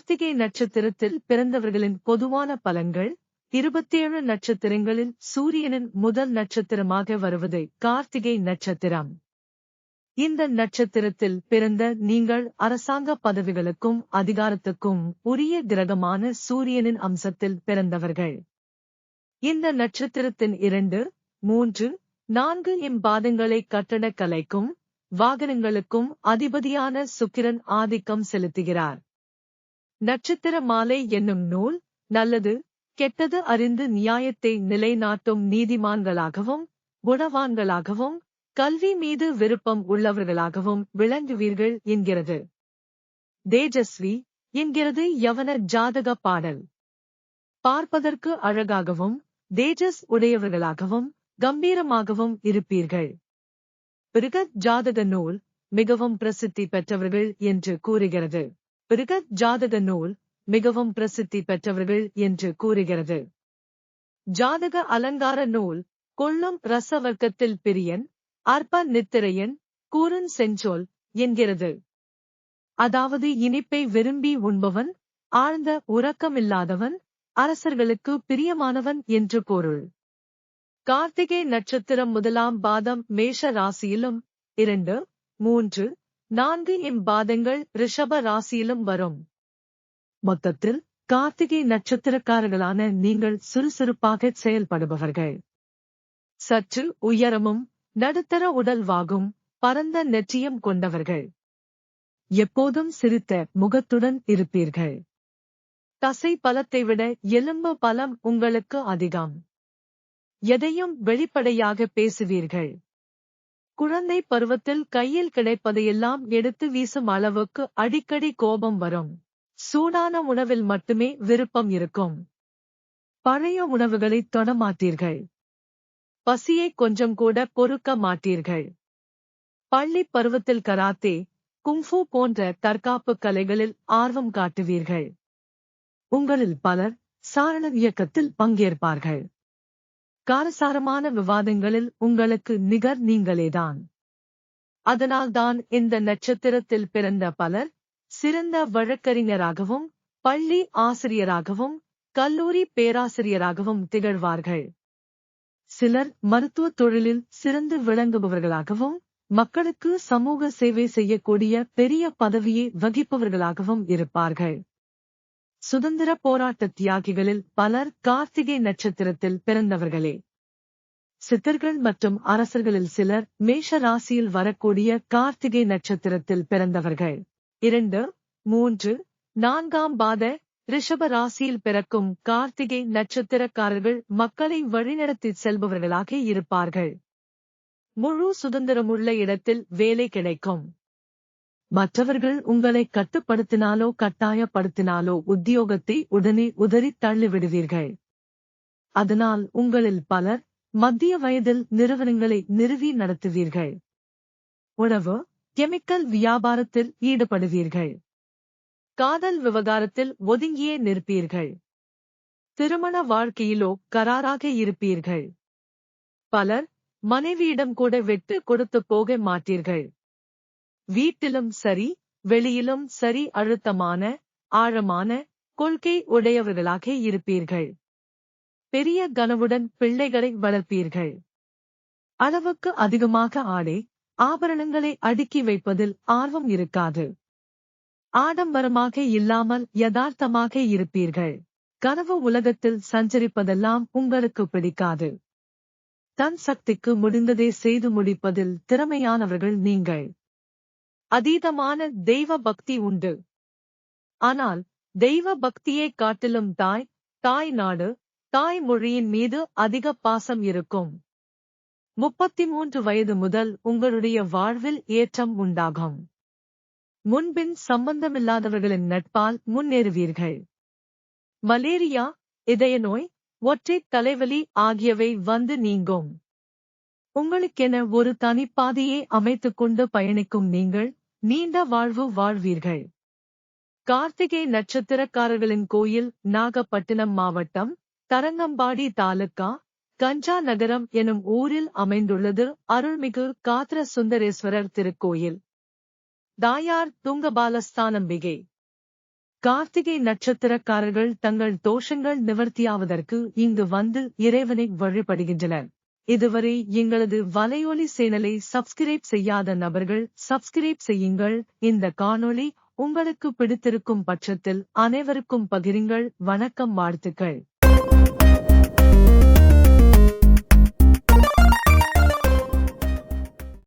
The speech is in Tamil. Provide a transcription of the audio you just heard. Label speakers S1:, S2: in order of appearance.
S1: கார்த்திகை நட்சத்திரத்தில் பிறந்தவர்களின் பொதுவான பலன்கள் இருபத்தேழு நட்சத்திரங்களில் சூரியனின் முதல் நட்சத்திரமாக வருவது கார்த்திகை நட்சத்திரம். இந்த நட்சத்திரத்தில் பிறந்த நீங்கள் அரசாங்க பதவிகளுக்கும் அதிகாரத்துக்கும் உரிய கிரகமான சூரியனின் அம்சத்தில் பிறந்தவர்கள். இந்த நட்சத்திரத்தின் இரண்டு மூன்று நான்கு இம்பாதங்களை கட்டடக் கலைக்கும் வாகனங்களுக்கும் அதிபதியான சுக்கிரன் ஆதிக்கம் செலுத்துகிறார். நட்சத்திர மாலை என்னும் நூல் நல்லது கெட்டது அறிந்து நியாயத்தை நிலைநாட்டும் நீதிமான்களாகவும் குணவான்களாகவும் கல்வி மீது விருப்பம் உள்ளவர்களாகவும் விளங்குவீர்கள் என்கிறது. தேஜஸ்வி என்கிறது யவன ஜாதக பாடல். பார்ப்பதற்கு அழகாகவும் தேஜஸ் உடையவர்களாகவும் கம்பீரமாகவும் இருப்பீர்கள். பிருகத் ஜாதக நூல் மிகவும் பிரசித்தி பெற்றவர்கள் என்று கூறுகிறது. பிருகத் ஜாதக நூல் மிகவும் பிரசித்தி பெற்றவர்கள் என்று கூறுகிறது. ஜாதக அலங்கார நூல் கொள்ளும் ரசவர்க்கத்தில் பிரியன் அற்ப நித்திரையன் கூறன் செஞ்சொல் என்கிறது. அதாவது இனிப்பை விரும்பி உண்பவன் ஆழ்ந்த உறக்கமில்லாதவன் அரசர்களுக்கு பிரியமானவன் என்று பொருள். கார்த்திகை நட்சத்திரம் முதலாம் பாதம் மேஷ ராசியிலும் இரண்டு மூன்று நான்கு இம்பாதங்கள் ரிஷப ராசியிலும் வரும். மொத்தத்தில் கார்த்திகை நட்சத்திரக்காரர்களான நீங்கள் சுறுசுறுப்பாக செயல்படுபவர்கள். சற்று உயரமும் நடுத்தர உடல்வாகும் பரந்த நெற்றியம் கொண்டவர்கள். எப்போதும் சிரித்த முகத்துடன் இருப்பீர்கள். தசை பலத்தை விட எலும்பு பலம் உங்களுக்கு அதிகம். எதையும் வெளிப்படையாக பேசுவீர்கள். குழந்தை பருவத்தில் கையில் கிடைப்பதையெல்லாம் எடுத்து வீசும் அளவுக்கு அடிக்கடி கோபம் வரும். சூடான உணவில் மட்டுமே விருப்பம் இருக்கும். பழைய உணவுகளை தொடமாட்டீர்கள். பசியை கொஞ்சம் கூட பொறுக்க மாட்டீர்கள். பள்ளி பருவத்தில் கராத்தே குங்ஃபு போன்ற தற்காப்பு கலைகளில் ஆர்வம் காட்டுவீர்கள். உங்களில் பலர் சாரண இயக்கத்தில் பங்கேற்பார்கள். காரசாரமான விவாதங்களில் உங்களுக்கு நிகர் நீங்களேதான். அதனால்தான் இந்த நட்சத்திரத்தில் பிறந்த பலர் சிறந்த வழக்கறிஞராகவும் பள்ளி ஆசிரியராகவும் கல்லூரி பேராசிரியராகவும் திகழ்வார்கள். சிலர் மருத்துவ தொழிலில் சிறந்து விளங்குபவர்களாகவும் மக்களுக்கு சமூக சேவை செய்யக்கூடிய பெரிய பதவியை வகிப்பவர்களாகவும் இருப்பார்கள். சுதந்திர போராட்ட தியாகிகளில் பலர் கார்த்திகை நட்சத்திரத்தில் பிறந்தவர்களே. சித்தர்கள் மற்றும் அரசர்களில் சிலர் மேஷ ராசியில் வரக்கூடிய கார்த்திகை நட்சத்திரத்தில் பிறந்தவர்கள். இரண்டு மூன்று நான்காம் பாத ரிஷப ராசியில் பிறக்கும் கார்த்திகை நட்சத்திரக்காரர்கள் மக்களை வழிநடத்தி செல்பவர்களாக இருப்பார்கள். முழு சுதந்திரமுள்ள இடத்தில் வேலை கிடைக்கும். மற்றவர்கள் உங்களை கட்டுப்படுத்தினாலோ கட்டாயப்படுத்தினாலோ உத்தியோகத்தை உடனே உதறித் தள்ளிவிடுவீர்கள். அதனால் உங்களில் பலர் மத்திய வயதில் நிறுவனங்களை நிறுவி நடத்துவீர்கள். உணவு கெமிக்கல் வியாபாரத்தில் ஈடுபடுவீர்கள். காதல் விவகாரத்தில் ஒதுங்கியே நிற்பீர்கள். திருமண வாழ்க்கையிலோ கராராக இருப்பீர்கள். பலர் மனைவியிடம் கூட விட்டு கொடுத்து போக மாட்டீர்கள். வீட்டிலும் சரி வெளியிலும் சரி அழுத்தமான ஆழமான கொள்கை உடையவர்களாக இருப்பீர்கள். பெரிய கனவுடன் பிள்ளைகளை வளர்ப்பீர்கள். அளவுக்கு அதிகமாக ஆடை ஆபரணங்களை அடுக்கி வைப்பதில் ஆர்வம் இருக்காது. ஆடம்பரமாக இல்லாமல் யதார்த்தமாக இருப்பீர்கள். கனவு உலகத்தில் சஞ்சரிப்பதெல்லாம் உங்களுக்கு பிடிக்காது. தன் சக்திக்கு முடிந்ததை செய்து முடிப்பதில் திறமையானவர்கள் நீங்கள். அதீதமான தெய்வ பக்தி உண்டு. ஆனால் தெய்வ பக்தியைக் காட்டிலும் தாய் தாய் நாடு தாய் மொழியின் மீது அதிக பாசம் இருக்கும். முப்பத்தி மூன்று வயது முதல் உங்களுடைய வாழ்வில் ஏற்றம் உண்டாகும். முன்பின் சம்பந்தமில்லாதவர்களின் நட்பால் முன்னேறுவீர்கள். மலேரியா இதய நோய் ஒற்றை தலைவலி ஆகியவை வந்து நீங்கும். உங்களுக்கென ஒரு தனிப்பாதையை அமைத்துக் கொண்டு பயணிக்கும் நீங்கள் நீண்ட வாழ்வு வாழ்வீர்கள். கார்த்திகை நட்சத்திரக்காரர்களின் கோயில் நாகப்பட்டினம் மாவட்டம் தரங்கம்பாடி தாலுக்கா கஞ்சா நகரம் எனும் ஊரில் அமைந்துள்ளது அருள்மிகு காத்திர சுந்தரேஸ்வரர் திருக்கோயில். தாயார் துங்கபாலஸ்தானம்பிகை கார்த்திகை நட்சத்திரக்காரர்கள் தங்கள் தோஷங்கள் நிவர்த்தியாவதற்கு இங்கு வந்து இறைவனை வழிபடுகின்றனர். இதுவரை எங்களது வலையொலி சேனலை சப்ஸ்கிரைப் செய்யாத நபர்கள் சப்ஸ்கிரைப் செய்யுங்கள். இந்த காணொளி உங்களுக்கு பிடித்திருக்கும் பட்சத்தில் அனைவருக்கும் பகிருங்கள். வணக்கம் வாழ்த்துக்கள்.